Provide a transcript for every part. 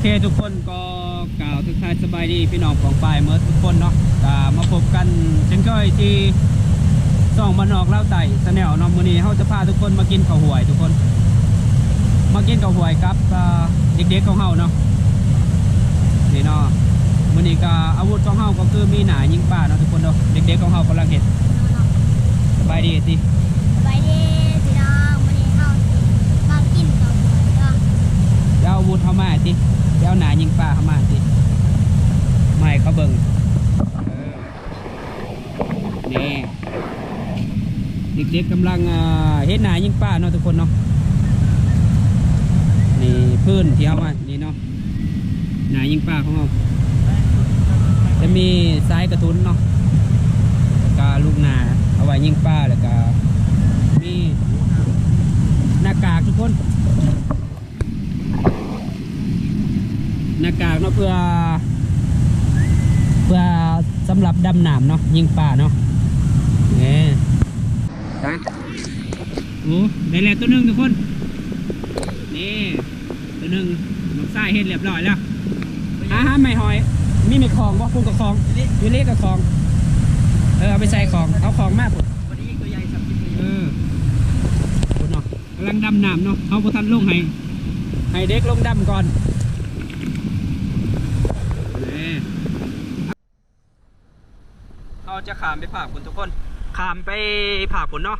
เคทุกคนก็กล่าวทักทายสบายดีพี่น้องของฝ่ายเมื่อทุกคนเนาะก็มาพบกันเช่นเคยที่ส่องมานนอกเล่าไต่สแนลเนาะมื้อนี้เฮาจะพาทุกคนมากินข้าวหวยทุกคน มากินข้าวหวยครับอ่าเด็กๆของเฮาเนาะนี่เนาะมื้อนี้ก็อาวุธของเฮาก็คือมีหนายิงป่าเนาะทุกคนเนาะเด็กๆของเฮากำลังเฮ็ดสบายดีสิสบายดีพี่น้องวันนี้เรามากินข้าวหวยก็เดี๋ยวเอาอาวุธเข้ามาสิ เดี๋ยวเอาหนายิงป่าเข้ามาสิไม่เขาเบิ่งนี่เด็กๆกำลังเฮ็ดหนายิงป่าเนาะทุกคนเนาะนี่พื้นที่เอามานี่เนาะหนายิงป่าของเราจะมีสายกระทุนเนาะก็ลูกนาเอาไว้ยิงป่าแล้วก็มีหน้ากากทุกคน หน้ากากเนาะเพื่อ เพื่อสำหรับดำน้ำเนาะยิงป่าเนาะเนี่ยนะโอ้ได้แล้วตัวหนึ่งทุกคน นี่ ตัวหนึ่งน้องทรายเฮ็ดเรียบร้อยแล้วอาหารไม่หอย มีไม่คลองบ่พุ่กับคลองยูเล็กกับคลอง เออเอาไปใส่คลอง เอาคลองมากพุ่นวันนี้ตัวใหญ่สับกินเออพุ่นเนาะกำลังดำน้ำเนาะเอาพทันลงให้ ให้เด็กลงดำก่อน เรา จะขามไปผ่าผลทุกคนขามไปผ่าผลเนาะ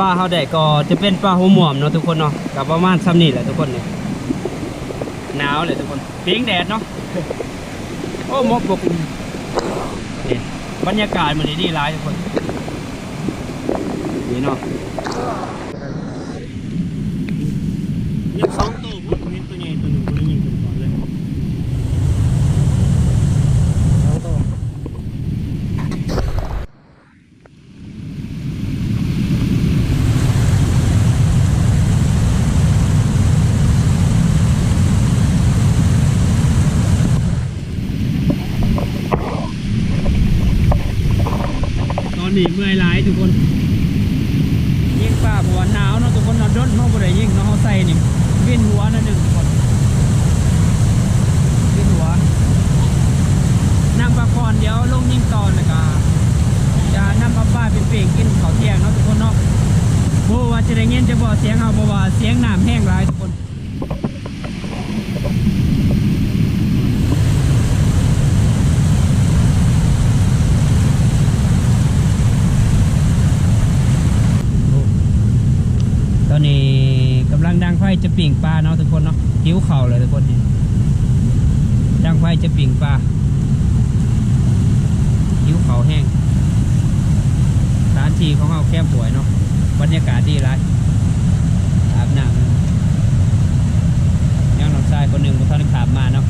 ปลาเขาได้ก็จะเป็นปลาหัวหมวมเนาะทุกคนเนาะกับประมาณซ้ำนี่แหละทุกคนเนี่ยหนาวเลยทุกคนเพียงแดดเนาะโอ้หมกบกนี่บรรยากาศมันดีๆร้ายทุกคนนี่เนาะ มีสองตัวผมมีตัวใหญ่ตัวหนึ่งตัวนี้ยิงตัวก่อนเลยสองตัว ต อนนี้เมื่อยหลายทุกคน ยิงป่าเพราะว่าหนาวเนาะทุกคนเนอนด้นเขาบ่ได้ยิงเนาะเขาใส่นี่วิ่นหัวนั่นหนึ่งทุกคนวิ่นหัวนั่งพักผ่อนเดี๋ยวลงยิงตอนแล้วก็จะนั่งป้าป้าเป็นเป่งๆกินเขาเที่ยงเนาะทุกคนเนาะบ่ว่าจะได้เงินจะบ่เสียงเอาบ่ว่าเสียงน้ำแห้งหลายทุกคน ตอนนี้กำลังดังไฟจะปิ่งปลาเนาะทุกคนเนาะหิวเข่าวเลยทุกคนนี่ดังไฟจะปิ่งปลาหิวเขาแห้งสถานที่ของเราแคบป่วยเนาะบรรยากาศดีไรอาบน้ำย่างน้องชายคนหนึ่งบนท่านขามมาเนาะ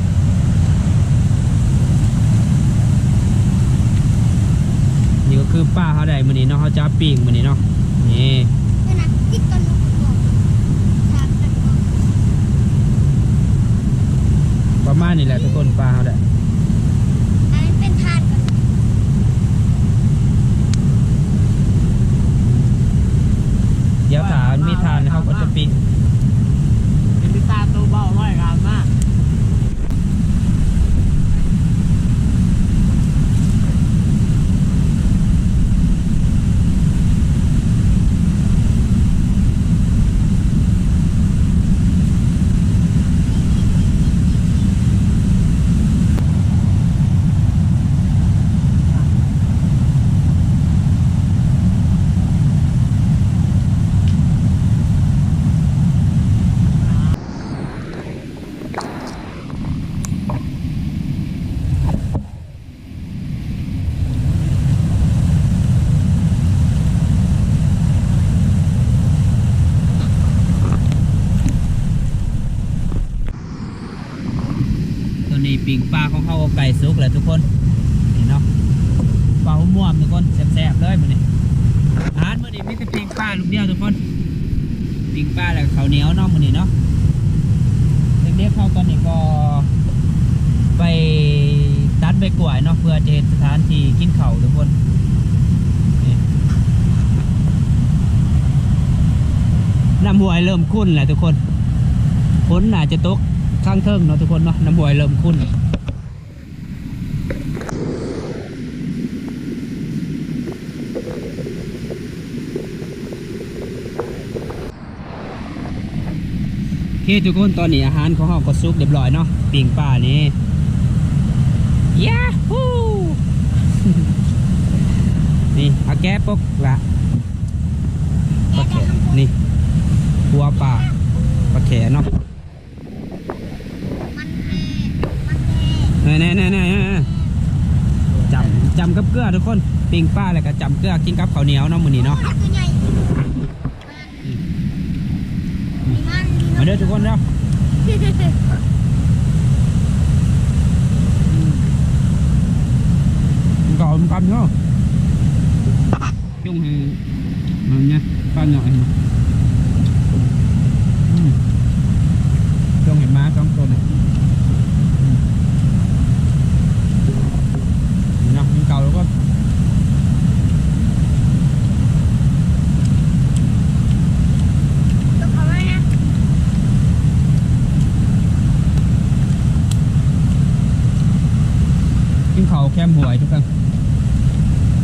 นี่ก็คือป้าเขาได้มือนี้เนาะเขาจะปิ่งมือนี้เนาะนี่ เพื่อนนะติดต้นบอกทางกันบอก ประมาณ นี่แหละทุกคนปลาเขาได้อันนั้นเป็นทานก่อน เดี๋ยวถามันมีทานเขาก็จะปิ้ง เป็นพิซซ่าตัวเบาร้อยกรัมมาก ตัวนี้ปิ้งปลาของเขาเอา ไก่สุกแหละทุกคน นี่เนาะปลาหัวม่วมทุกคนแซ่บๆเลยมันนี่อาหารมื้อนี้มีแต่ปิ้งปลาลูกเดียวทุกคนปิ้งปลาแล้วก็ข้าวเหนียวเนาะมื้อนี้เนาะเด็กๆเขาตอนนี้ก็ไปตัดใบกล้วยเนาะเพื่อจะเห็นสถานที่กินเข้าทุกคนน้ำหวยเริ่มขุ่นแหล้วทุกคนฝนน่าจจะตกข้างเทิงเนาะทุกคนเนาะน้ำบวยเริ่มขุ่นโอเค ทุกคนตอนนี้อาหารของเราก็สุกเรียบร้อยเนาะปิ่งป่านี่ยาฮูนี่เอาแก้ปกละปลาแขนี่หัวปลาปลาแขเนาะมันแน่มันแน่แน่แน่แน่จำจำกับเกลือทุกคนปิ้งป้าแล้วก็จำเกลือกินกับข้าวเหนียวเนาะมื้อนี้เนาะ ตัวใหญ่มี มันมีมาเด้อทุกคนเนาะมันก็อมกันเนาะจุ่งให้มันเนี่ยป้าหน่อยอืมจุ่งให้ม้าสองตัวเนี่ยอืมนี่เนาะมันเก่าแล้วก็ ตัวเขาไว้นะ กินข้าวแคมหวยทุกคน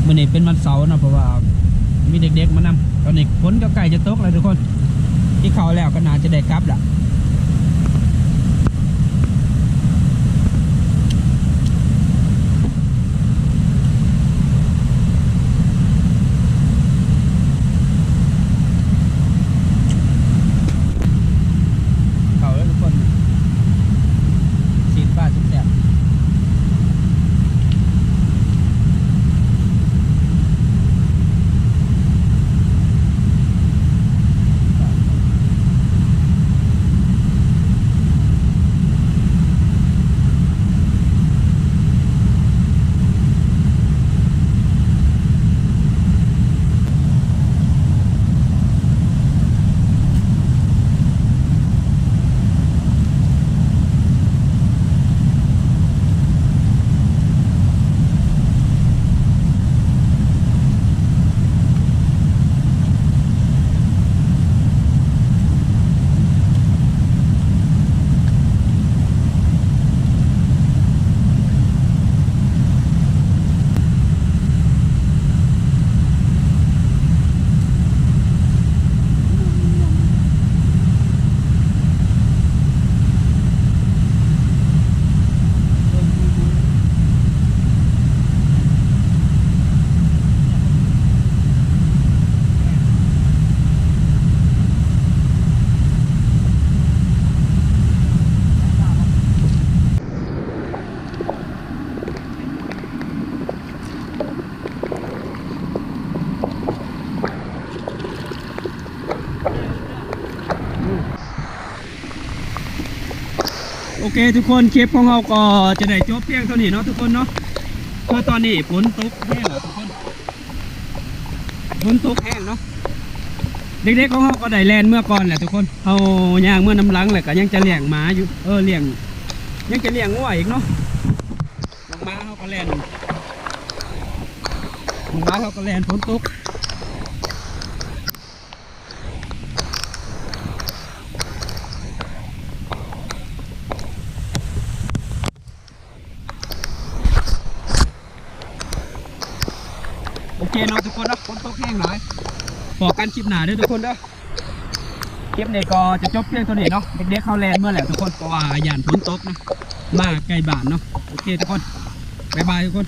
มื่อนี้ เนาร์เนาะเพราะว่ามีเด็กๆมานำตอนนี้ฝนก็ใกล้จะตกแล้วทุกคน ที่เขาแล้วก็น่าจะได้กลับละเขาแล้วทุกคนฉีดป้าจุดแสบ อ เคทุกคนคลิปของเราก็จะได้จบเพียงเท่านี้เนาะทุกคนเนาะเพราะตอนนี้ฝนตกแห้งแล้วทุกคนฝนตกแห้งเนาะเด็กๆของเราก็ได้แลนเมื่อก่อนแหละทุกคนเอาย่างเมื่อน้ำลังแหละก็ยังจะเลี้ยงหมาอยู่เออเลี้ยงยังจะเลี้ยงงัวอีกเนาะน้องหมาเขาก็แลนน้องหมาเขาก็แลนฝนตก เคเนาะทุกคนเนาะฝนตกแห้งหน่อยบอกกันคลิปหนาด้วยทุกคนเด้อคลิปนี้ก็จะจบเพียงตัวนี้เนาะเด็กๆเข้าแลนด์เมื่อไหร่ทุกคนเพราะว่าย่านฝนตกนะมาไกลบ้านเนาะโอเคทุกคนบ๊ายบายทุกคน